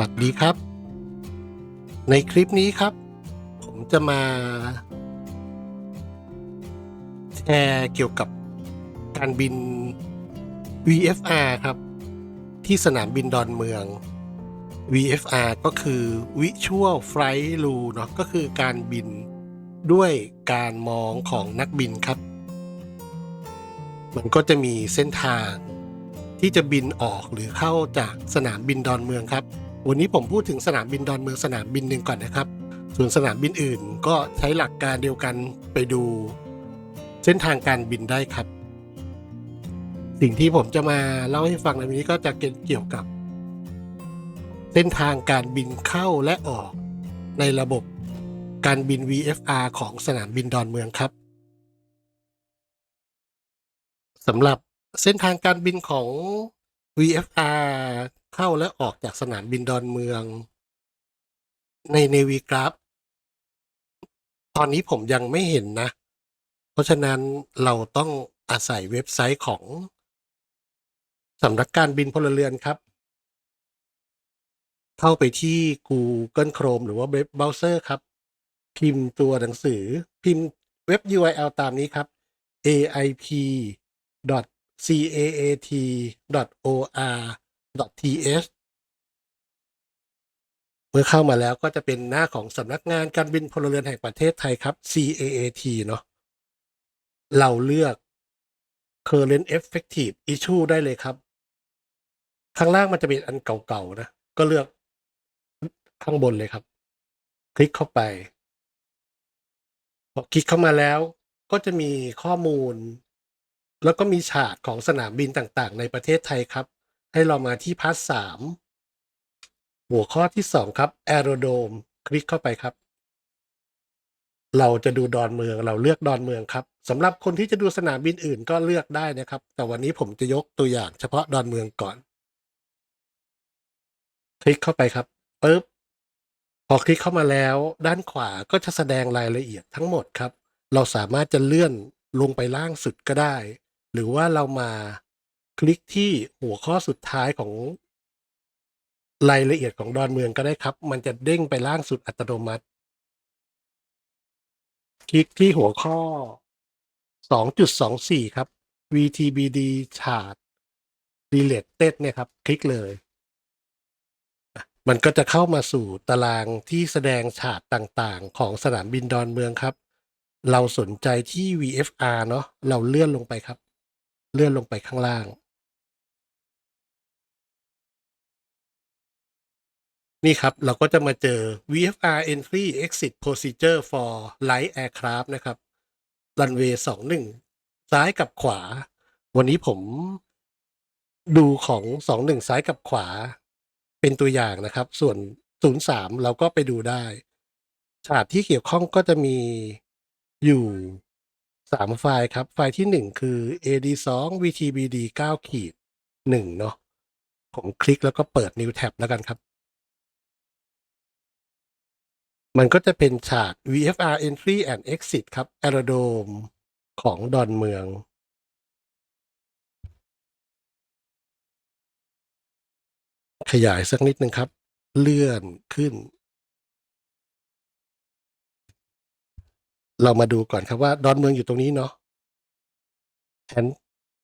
วัสดีครับ ในคลิปนี้ครับ ผมจะมาแชร์เกี่ยวกับการบิน VFR ครับ ที่สนามบินดอนเมือง VFR ก็คือ Visual Flight Rule เนาะก็คือการบินด้วยการมองของนักบินครับ มันก็จะมีเส้นทางที่จะบินออกหรือเข้าจากสนามบินดอนเมืองครับ วันนี้ผมพูดถึงสนามบินดอนเมืองสนามบินหนึ่งก่อนนะครับ ส่วนสนามบินอื่นก็ใช้หลักการเดียวกันไปดู เส้นทางการบินได้ครับ สิ่งที่ผมจะมาเล่าให้ฟังในวันนี้ก็จะเกี่ยวกับ เส้นทางการบินเข้าและออกในระบบการบิน VFR ของสนามบินดอนเมืองครับสำหรับเส้นทางการบินของ VFR เข้าและออกจากสนามบินดอนเมือง ใน Navy Graph ตอนนี้ผมยังไม่เห็นนะ เพราะฉะนั้นเราต้องอาศัยเว็บไซต์ของสำนักการบินพลเรือนครับ เข้าไปที่ Google Chrome หรือว่าเว็บเบราว์เซอร์ครับ พิมพ์ตัวหนังสือพิมพ์เว็บ URL ตามนี้ครับ aip caat or th เมื่อเข้ามาแล้วก็จะเป็นหน้าของสำนักงานการบินพลเรือนแห่งประเทศไทยครับ CAAT เนาะเราเลือก current effective issue ได้เลยครับ ข้างล่างมันจะเป็นอันเก่าๆนะ ก็เลือกข้างบนเลยครับ คลิกเข้าไปพอคลิกเข้ามาแล้ว ก็จะมีข้อมูล แล้วก็มีฉากของสนามบินต่างๆ ในประเทศไทยครับ ให้เรามาที่พาร์ทสามหัวข้อที่สองครับแอโรโดมคลิกเข้าไปครับ เราจะดูดอนเมืองเราเลือกดอนเมืองครับสำหรับคนที่จะดูสนามบินอื่นก็เลือกได้นะครับ แต่วันนี้ผมจะยกตัวอย่างเฉพาะดอนเมืองก่อน คลิกเข้าไปครับปึ๊บพอคลิกเข้ามาแล้ว ด้านขวาก็จะแสดงรายละเอียดทั้งหมดครับ เราสามารถจะเลื่อนลงไปล่างสุดก็ได้ หรือว่าเรามา คลิกที่หัวข้อสุดท้ายของรายละเอียดของดอนเมืองก็ได้ครับ มันจะเด้งไปล่างสุดอัตโนมัติ คลิกที่หัวข้อ 2.24 ครับ VTBD chart related เนี่ยครับ คลิกเลย มันก็จะเข้ามาสู่ตารางที่แสดงฉากต่างๆ ของสนามบินดอนเมืองครับ เราสนใจที่ VFR เนาะเราเลื่อนลงไปครับ เลื่อนลงไปข้างล่าง นี่ครับ เราก็จะมาเจอ VFR entry exit procedure for light aircraft นะครับ runway 21 ซ้ายกับขวา วันนี้ผมดูของ 21 ซ้ายกับขวา เป็นตัวอย่างนะครับ ส่วน 03 เราก็ไปดูได้ฉากที่เกี่ยวข้องก็จะมีอยู่ 3 ไฟล์ครับ ไฟล์ที่ 1 คือ AD2 VTBD 9ขีด1เนาะผมคลิกแล้วก็เปิด New Tab แล้วกันครับ มันก็จะเป็นฉาก VFR Entry and Exit ครับ Aerodrome ของดอนเมือง ขยายสักนิดหนึ่งครับ เลื่อนขึ้น เรามาดูก่อนครับว่าดอนเมืองอยู่ตรงนี้เนาะแผน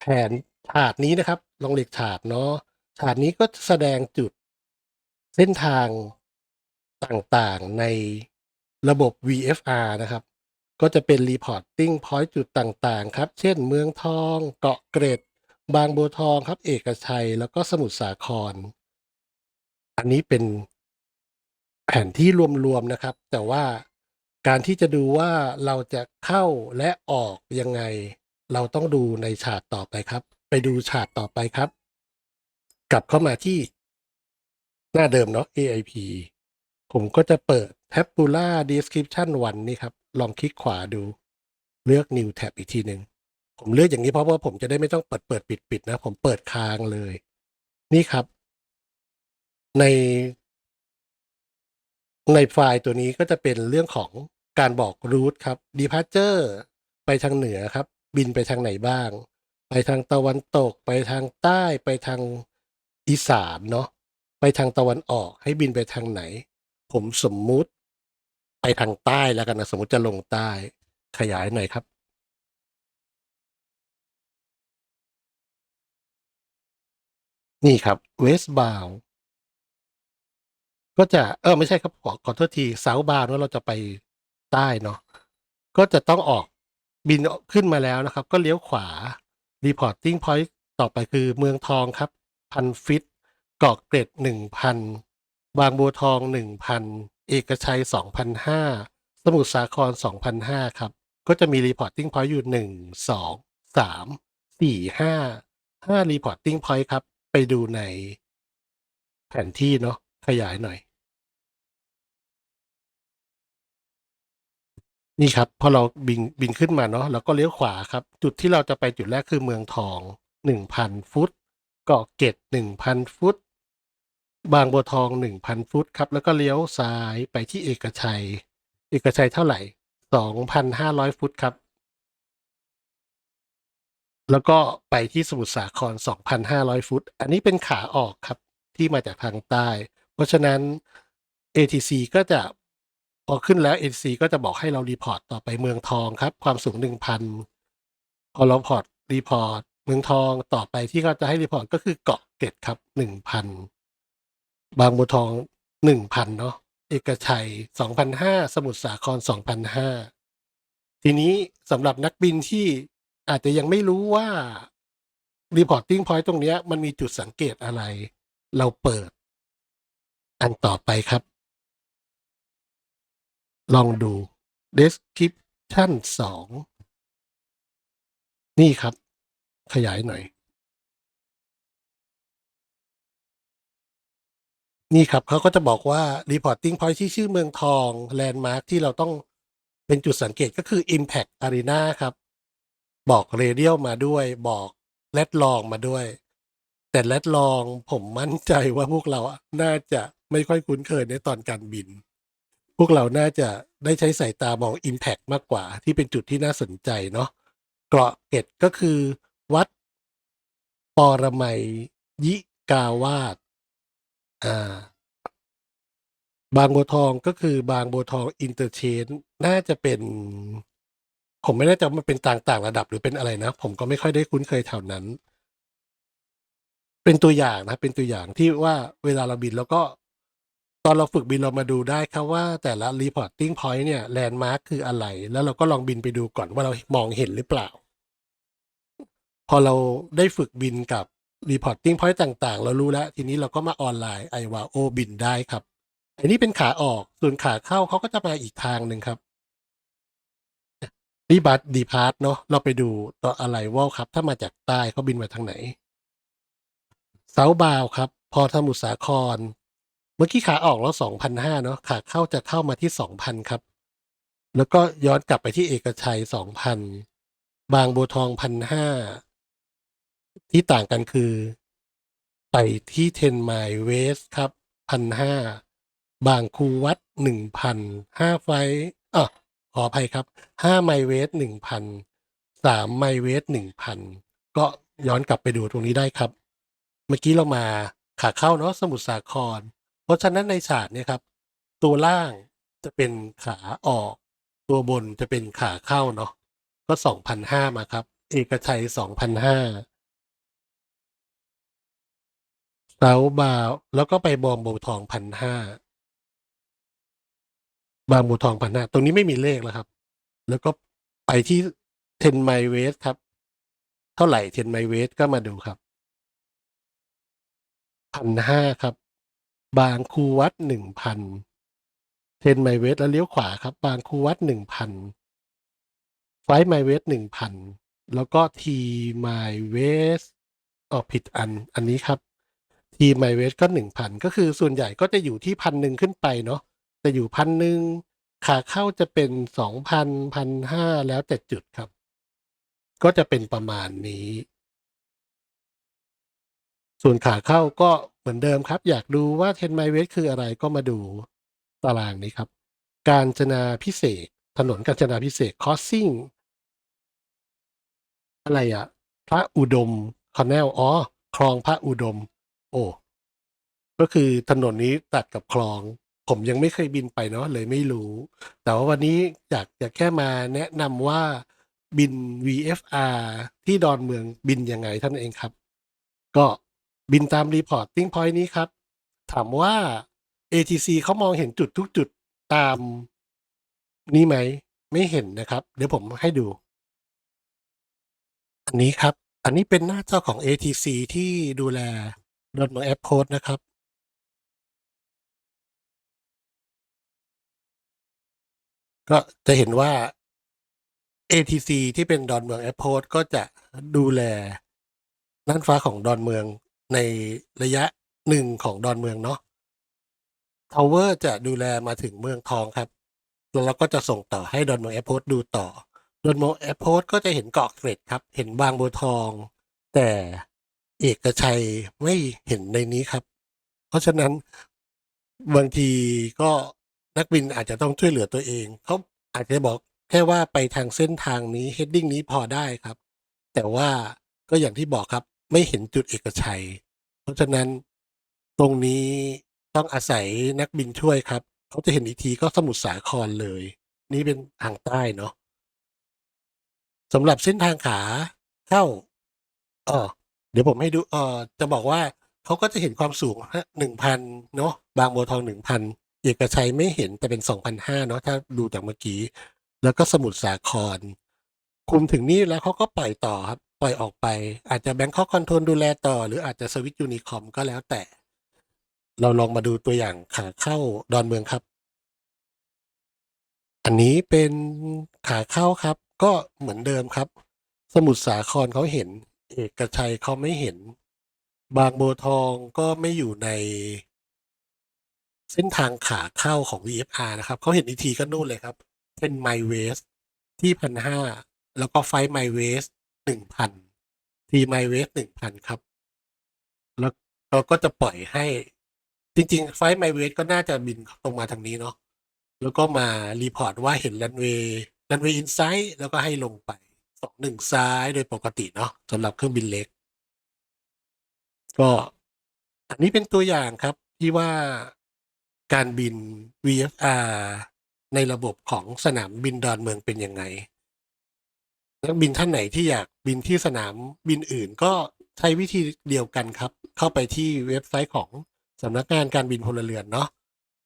แผนฉากนี้นะครับ ลองเล็กฉากเนาะฉากนี้ก็แสดงจุดเส้นทาง ต่างๆในระบบ VFR นะครับ ก็จะเป็น reporting point จุดต่างๆ ครับ เช่นเมืองทอง เกาะเกร็ด บางบัวทองครับ เอกชัย แล้วก็สมุทรสาคร อันนี้เป็นแผนที่รวมๆนะครับ แต่ว่าการที่จะดูว่าเราจะเข้าและออกยังไง เราต้องดูในฉากต่อไปครับ ไปดูฉากต่อไปครับ กลับเข้ามาที่หน้าเดิมเนาะ AIP ผมก็จะเปิด Tabular Description 1 นี่ครับ ลองคลิกขวาดู เลือก New Tab อีกทีหนึ่งผมเลือกอย่างนี้เพราะว่าผมจะได้ไม่ต้องเปิดเปิดปิดปิดนะ ผมเปิดค้างเลย นี่ครับ ใน ในไฟล์ตัวนี้ก็จะเป็นเรื่องของการบอกรูทครับ Departure ไปทางเหนือครับ บินไปทางไหนบ้าง ไปทางตะวันตก ไปทางใต้ ไปทางอีสานเนาะ ไปทางตะวันออกให้บินไปทางไหน ผมสมมุติไปทางใต้แล้วกันนะสมมุติจะลงใต้ขยายหน่อยครับ นี่ครับ westbound ก็จะเออไม่ใช่ครับขอขอโทษที southbound ว่าเราจะไปใต้เนาะก็จะต้องออกบินขึ้นมาแล้วนะครับ ก็เลี้ยวขวา reporting point ต่อไปคือเมืองทองครับ1,000ฟีตเกาะเกร็ด1,000 บางบัวทอง 1,000 เอกชัย2,500สมุทรสาคร2,500ครับ ก็จะมี reporting point อยู่ 1 2 3 4 5 5 reporting point ครับ ไปดูในแผนที่เนาะขยายหน่อย นี่ครับ พอเราบินบินขึ้นมาเนาะเราก็เลี้ยวขวาครับ จุดที่เราจะไปจุดแรกคือเมืองทอง 1,000 ฟุต เกาะเกร็ด1,000 ฟุต บางบัวทอง 1,000 ฟุตครับ แล้วก็เลี้ยวซ้ายไปที่เอกชัย เอกชัยเท่าไหร่ 2,500 ฟุตครับ แล้วก็ไปที่สมุทรสาคร 2,500 ฟุต อันนี้เป็นขาออกครับที่มาจากทางใต้ เพราะฉะนั้น ATC ก็จะพอขึ้นแล้ว ATC ก็จะบอกให้เรา report ต่อไปเมืองทองครับ ความสูง 1,000 พอเราพอร์ต report เมืองทองต่อไปที่เขาจะให้ report ก็คือเกาะเกร็ดครับ 1,000 บางบัวทอง1,000เนาะเอกชัย2,500สมุทรสาคร2,500ทีนี้สำหรับนักบินที่อาจจะยังไม่รู้ว่า reporting point ตรงนี้มันมีจุดสังเกตอะไร เราเปิด อันต่อไปครับ ลองดู description 2 นี่ครับ ขยายหน่อย นี่ครับเขาก็จะบอกว่า reporting point ที่ชื่อเมืองทอง landmark ที่เราต้องเป็นจุดสังเกตก็คือ Impact Arena ครับ บอก radial มาด้วยบอก lat long มาด้วย แต่ lat long ผมมั่นใจว่าพวกเราน่าจะไม่ค่อยคุ้นเคยในตอนการบิน พวกเราน่าจะได้ใช้สายตามอง Impact มากกว่า ที่เป็นจุดที่น่าสนใจเนาะเกาะเกร็ดก็คือวัดปรมัยยิกาวาส อ่า บางบัวทอง ก็คือบางบัวทอง Interchange น่าจะเป็น ผมไม่แน่ใจว่ามันเป็นต่างๆ ระดับหรือเป็นอะไรนะ ผมก็ไม่ค่อยได้คุ้นเคยแถวนั้น เป็นตัวอย่างนะ เป็นตัวอย่างที่ว่าเวลาเราบินแล้วก็ ตอนเราฝึกบินเรามาดูได้ครับว่าแต่ละ reporting point เนี่ย landmark คืออะไร แล้วเราก็ลองบินไปดูก่อนว่าเรามองเห็นหรือเปล่า พอเราได้ฝึกบินกับ reporting point ต่างๆ เรารู้แล้ว ทีนี้เราก็มาออนไลน์ iWAO บินได้ครับ อันนี้เป็นขาออก ส่วนขาเข้าเขาก็จะมาอีกทางหนึ่งครับนี่บัส depart เนาะเราไปดูตัว arrival ครับ ถ้ามาจากใต้เขาบินมาทางไหน southbound ครับ พอสมุทรสาคร เมื่อกี้ขาออกแล้ว2,500เนาะขาเข้าจะเข้ามาที่ 2,000 ครับ แล้วก็ย้อนกลับไปที่เอกชัย 2,000 บางบัวทอง1,500 ที่ต่างกันคือไปที่10 mile west ครับ1,500บางคูวัด1,000 5ไฟลต์อ้อขออภัยครับ5 mile west 1,000 3 mile west 1,000ก็ย้อนกลับไปดูตรงนี้ได้ครับ เมื่อกี้เรามาขาเข้าเนาะสมุทรสาคร เพราะฉะนั้นในฉากเนี่ยครับ ตัวล่างจะเป็นขาออก ตัวบนจะเป็นขาเข้าเนาะก็2,500มาครับ เอกชัย 2,500 southbound แล้วก็ไปบางบัวทอง1,500บางบัวทอง1,500ตรงนี้ไม่มีเลขแล้วครับ แล้วก็ไปที่10 mile west ครับ เท่าไหร่10 mile west ก็มาดูครับ1,500ครับ บางคูวัด1,000 10 mile west แล้วเลี้ยวขวาครับ บางคูวัด1,000 5 mile west 1,000แล้วก็ T mile west อ้อผิดอันอันนี้ครับ T mile west ก็ 1,000 ก็คือส่วนใหญ่ก็จะอยู่ที่1,000ขึ้นไปเนาะแต่อยู่1,000ขาเข้าจะเป็น2,000 1,500แล้วแต่จุดครับ ก็จะเป็นประมาณนี้ ส่วนขาเข้าก็เหมือนเดิมครับ อยากดูว่า10 mile west คืออะไรก็มาดูตารางนี้ครับ กาญจนาพิเศษ ถนนกาญจนาพิเศษก crossing อะไรอะพระอุดม Canal อ๋อคลองพระอุดม โอ้ ก็คือถนนนี้ตัดกับคลอง ผมยังไม่เคยบินไปเนาะเลยไม่รู้ แต่ว่าวันนี้อยากจะแค่มาแนะนำว่าบิน VFR ที่ดอนเมืองบินยังไงท่านเองครับ ก็บินตาม reporting point นี้ครับ ถามว่า ATC เขามองเห็นจุดทุกจุดตามนี้ไหม ไม่เห็นนะครับ เดี๋ยวผมให้ดู อันนี้ครับ อันนี้เป็นหน้าจอของ ATC ที่ดูแล ดอนเมืองแอร์พอร์นะครับก็จะเห็นว่า ATC ที่เป็นดอนเมืองแอร์พอร์ก็จะดูแลน่านฟ้าของดอนเมืองในระยะหนึ่งของดอนเมืองเนาะทาวเวอร์จะดูแลมาถึงเมืองทองครับ แล้วเราก็จะส่งต่อให้ดอนเมืองแอร์พอร์ดูต่อ ดอนเมืองแอร์พอร์ก็จะเห็นเกาะเกร็ดครับ เห็นบางบัวทอง แต่ เอกชัยไม่เห็นในนี้ครับ เพราะฉะนั้นบางทีก็นักบินอาจจะต้องช่วยเหลือตัวเอง เขาอาจจะบอกแค่ว่าไปทางเส้นทางนี้ heading นี้พอได้ครับ แต่ว่าก็อย่างที่บอกครับไม่เห็นจุดเอกชัย เพราะฉะนั้นตรงนี้ต้องอาศัยนักบินช่วยครับ เขาจะเห็นอีกทีก็สมุทรสาครเลย นี่เป็นทางใต้เนาะสำหรับเส้นทางขาเข้าอ๋อ เดี๋ยวผมให้ดูเอ่อจะบอกว่าเขาก็จะเห็นความสูงหนึ่งพันเนาะบางบัวทองหนึ่งพันเอกชัยไม่เห็นแต่เป็นสองพันห้าเนาะถ้าดูจากเมื่อกี้ แล้วก็สมุทรสาคร คุมถึงนี่แล้วเขาก็ปล่อยต่อครับ ปล่อยออกไป อาจจะแบงค์ข้อคอนโทรลดูแลต่อ หรืออาจจะสวิตยูนิคอมก็แล้วแต่ เราลองมาดูตัวอย่างขาเข้าดอนเมืองครับ อันนี้เป็นขาเข้าครับ ก็เหมือนเดิมครับ สมุทรสาครเขาเห็น เอกชัยเขาไม่เห็น บางบัวทองก็ไม่อยู่ใน เส้นทางขาเข้าของ VFR นะครับเขาเห็นอีกทีก็นู่นเลยครับ เป็นไมเวสที่พันห้าแล้วก็ไฟไมเวสหนึ่งพันทีไมเวสหนึ่งพันครับ แล้วเราก็จะปล่อยให้จริง ๆ ไฟไมเวสก็น่าจะบินตรงมาทางนี้เนาะแล้วก็มารีพอร์ตว่าเห็นรันเวย์รันเวย์อินไซต์แล้วก็ให้ลงไป สองหนึ่งซ้ายโดยปกติเนาะสำหรับเครื่องบินเล็ก ก็อันนี้เป็นตัวอย่างครับที่ว่าการบิน VFR ในระบบของสนามบินดอนเมืองเป็นยังไงนักบินท่านไหนที่อยากบินที่สนามบินอื่นก็ใช้วิธีเดียวกันครับ เข้าไปที่เว็บไซต์ของสำนักงานการบินพลเรือนเนาะ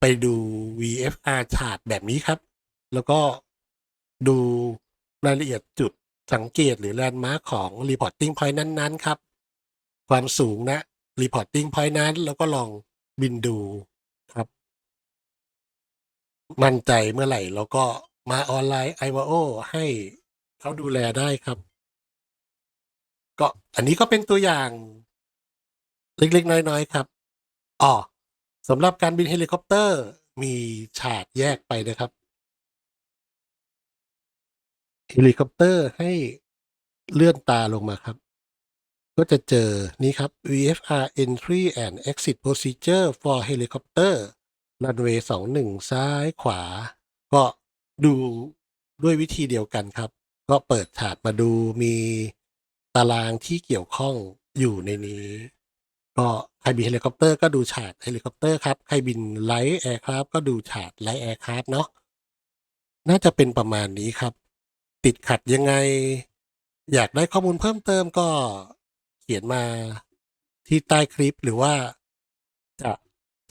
ไปดู VFR ชาร์ตแบบนี้ครับ แล้วก็ดูรายละเอียดจุด สังเกตหรือแลนด์มาร์คของ Reporting Point นั้นๆ ครับ ความสูงนะ Reporting Point นั้น แล้วก็ลองบินดูครับ มั่นใจเมื่อไหร่เราก็มาออนไลน์ i w a o ให้เขาดูแลได้ครับ ก็อันนี้ก็เป็นตัวอย่างเล็กๆ น้อยๆ ครับอ๋อสำหรับการบินเฮลิคอปเตอร์มีฉากแยกไปนะครับ เฮลิคอปเตอร์ให้เลื่อนตาลงมาครับ ก็จะเจอนี่ครับ VFR entry and exit procedure for helicopter runway 21 ซ้ายขวา ก็ดูด้วยวิธีเดียวกันครับ ก็เปิดฉาดมาดูมีตารางที่เกี่ยวข้องอยู่ในนี้ ก็ใครบินเฮลิคอปเตอร์ก็ดูฉาดเฮลิคอปเตอร์ครับ ใครบินไลท์แอร์คราฟก็ดูฉาดไลท์แอร์คราฟเนาะน่าจะเป็นประมาณนี้ครับ ติดขัดยังไง อยากได้ข้อมูลเพิ่มเติมก็เขียนมาที่ใต้คลิปหรือว่าจะ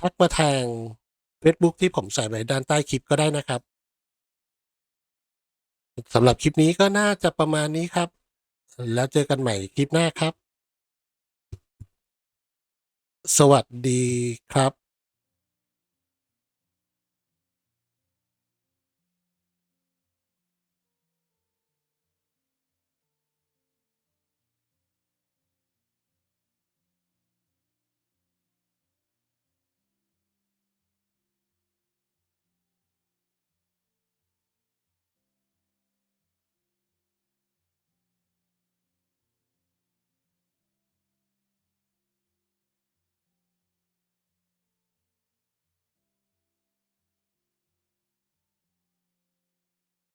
ทักมาทาง Facebook ที่ผมใส่ไว้ด้านใต้คลิปก็ได้นะครับสำหรับคลิปนี้ก็น่าจะประมาณนี้ครับ แล้วเจอกันใหม่คลิปหน้าครับ สวัสดีครับ